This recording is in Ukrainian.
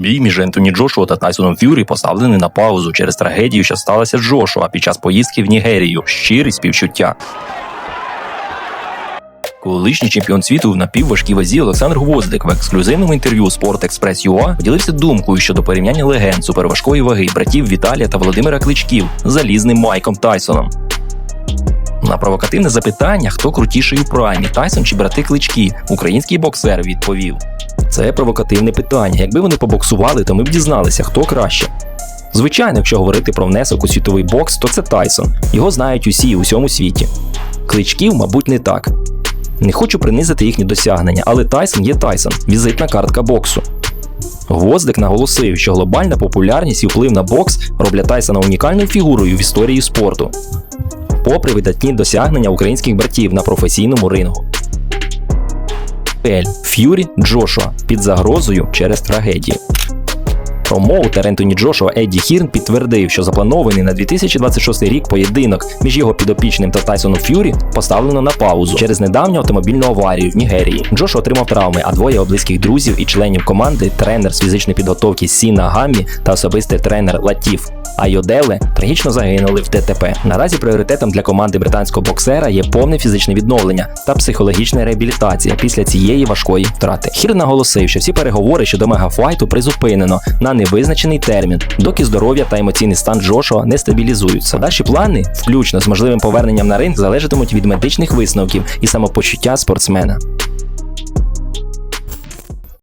Бій між Ентоні Джошуа та Тайсоном Ф'юрі поставлений на паузу через трагедію, що сталася з Джошуа під час поїздки в Нігерію. Щирі співчуття. Колишній чемпіон світу в напівважкій вазі Олександр Гвоздик в ексклюзивному інтерв'ю Sport Express UA поділився думкою щодо порівняння легенд суперважкої ваги братів Віталія та Володимира Кличків з залізним Майком Тайсоном. На провокативне запитання, хто крутіший у праймі, Тайсон чи брати Клички, український боксер відповів: Це провокативне питання. Якби вони побоксували, то ми б дізналися, хто краще. Звичайно, якщо говорити про внесок у світовий бокс, то це Тайсон. Його знають усі у всьому світі. Кличків, мабуть, не так. Не хочу принизити їхні досягнення, але Тайсон є Тайсон, візитна картка боксу. Гвоздик наголосив, що глобальна популярність і вплив на бокс роблять Тайсона унікальною фігурою в історії спорту, попри видатні досягнення українських братів на професійному рингу. Ель Ф'юрі Джошуа під загрозою через трагедію. Промоутер Ентоні Джошуа Едді Хірн підтвердив, що запланований на 2026 рік поєдинок між його підопічним та Тайсоном Ф'юрі поставлено на паузу через недавню автомобільну аварію в Нігерії. Джошуа отримав травми, а двоє близьких друзів і членів команди, тренер з фізичної підготовки Сіна Гаммі та особистий тренер Латіф Айоделе трагічно загинули в ДТП. Наразі пріоритетом для команди британського боксера є повне фізичне відновлення та психологічна реабілітація після цієї важкої втрати. Хір наголосив, що всі переговори щодо мегафайту призупинено на невизначений термін, доки здоров'я та емоційний стан Джошуа не стабілізуються. Дальші плани, включно з можливим поверненням на ринг, залежатимуть від медичних висновків і самопочуття спортсмена.